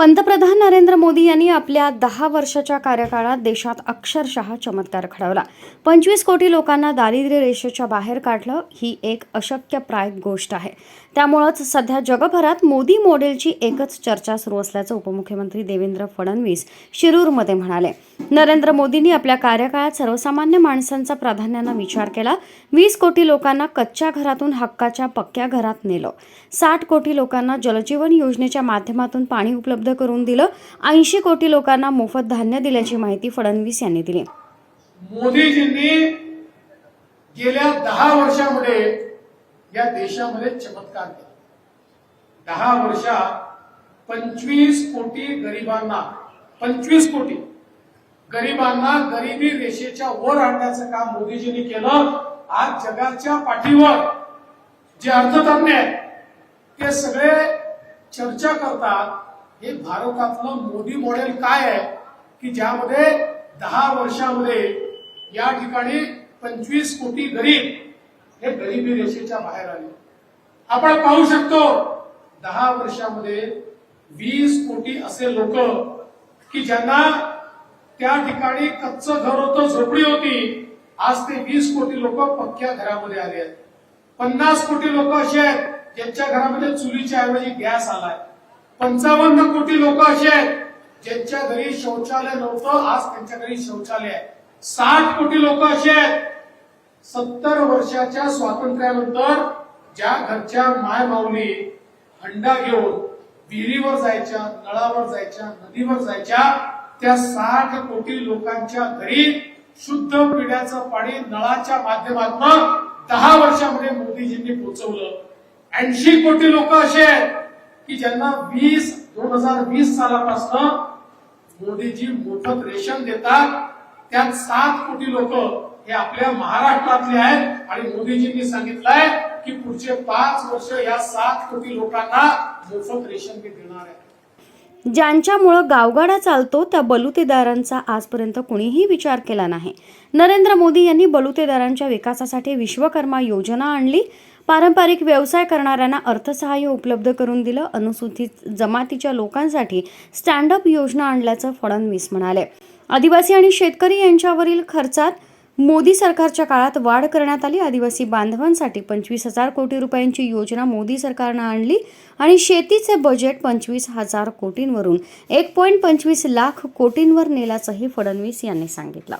पंतप्रधान नरेंद्र मोदी यांनी आपल्या दहा वर्षाच्या कार्यकाळात देशात अक्षरशः चमत्कार घडवला. पंचवीस कोटी लोकांना दारिद्र्य रेषेच्या बाहेर काढलं ही एक अशक्यप्राय गोष्ट आहे. त्यामुळंच सध्या जगभरात मोदी मॉडेलची एकच चर्चा सुरू असल्याचं उपमुख्यमंत्री देवेंद्र फडणवीस शिरूरमध्ये म्हणाले. नरेंद्र मोदींनी आपल्या कार्यकाळात सर्वसामान्य माणसांचा प्राधान्यानं विचार केला. वीस कोटी लोकांना कच्च्या घरातून हक्काच्या पक्क्या घरात नेलं. साठ कोटी लोकांना जलजीवन योजनेच्या माध्यमातून पाणी उपलब्ध उपलब्ध करून दिलं. ऐंशी कोटी लोकांना मोफत धान्य दिल्याची माहिती फडणवीस यांनी दिली. मोदीजींनी गेल्या दहा वर्षामध्ये या देशामध्ये चमत्कार केला. दहा वर्षात पंचवीस कोटी गरिबांना पंचवीस कोटी गरिबांना गरिबी रेषेच्या वर आणण्याचं काम मोदीजींनी केलं. आज जगाच्या पाठीवर जे अर्थतज्ञ आहेत ते सगळे चर्चा करतात. हे भारतातलं मोदी मॉडेल काय आहे? की ज्यामध्ये दहा वर्षामध्ये या ठिकाणी पंचवीस कोटी गरीब हे गरिबी रेषेच्या बाहेर आले. आपण पाहू शकतो दहा वर्षामध्ये वीस कोटी असे लोक की ज्यांना त्या ठिकाणी कच्चं घर होतं झोपडी होती आज ते वीस कोटी लोक पक्क्या घरामध्ये आले आहेत. पन्नास कोटी लोक असे आहेत ज्यांच्या घरामध्ये चुलीच्या ऐवजी गॅस आलाय. पंचावन्न कोटी लोक असे आहेत ज्यांच्या घरी शौचालय नव्हतं आज त्यांच्या घरी शौचालय आहे. साठ कोटी लोक असे आहेत सत्तर वर्षाच्या स्वातंत्र्यानंतर ज्या घरच्या माय माऊली हंडा घेऊन विहिरीवर जायच्या नळावर जायच्या नदीवर जायच्या त्या साठ कोटी लोकांच्या घरी शुद्ध पिण्याचं पाणी नळाच्या माध्यमातून दहा वर्षामध्ये मोदीजींनी पोहोचवलं. ऐंशी कोटी लोक असे आहेत की ज्यांना वीस दोन हजार वीस सालापासून मोदीजी मोफत रेशन देतात त्यात सात कोटी लोक हे आपल्या महाराष्ट्रातले आहेत. आणि मोदीजींनी सांगितलंय की पुढचे पाच वर्ष या सात कोटी लोकांना मोफत रेशन मी देणार आहे. ज्यांच्यामुळं गावगाडा चालतो त्या बलुतेदारांचा आजपर्यंत कुणीही विचार केला नाही. नरेंद्र मोदी यांनी बलुतेदारांच्या विकासासाठी विश्वकर्मा योजना आणली. पारंपरिक व्यवसाय करणाऱ्यांना अर्थसहाय्य उपलब्ध करून दिलं. अनुसूचित जमातीच्या लोकांसाठी स्टँडअप योजना आणल्याचं फडणवीस म्हणाले. आदिवासी आणि शेतकरी यांच्यावरील खर्चात मोदी सरकारच्या काळात वाढ करण्यात आली. आदिवासी बांधवांसाठी पंचवीस हजार कोटी रुपयांची योजना मोदी सरकारनं आणली आणि शेतीचे बजेट पंचवीस हजार कोटींवरून एक पॉईंट पंचवीस लाख कोटींवर नेल्याचंही फडणवीस यांनी सांगितलं.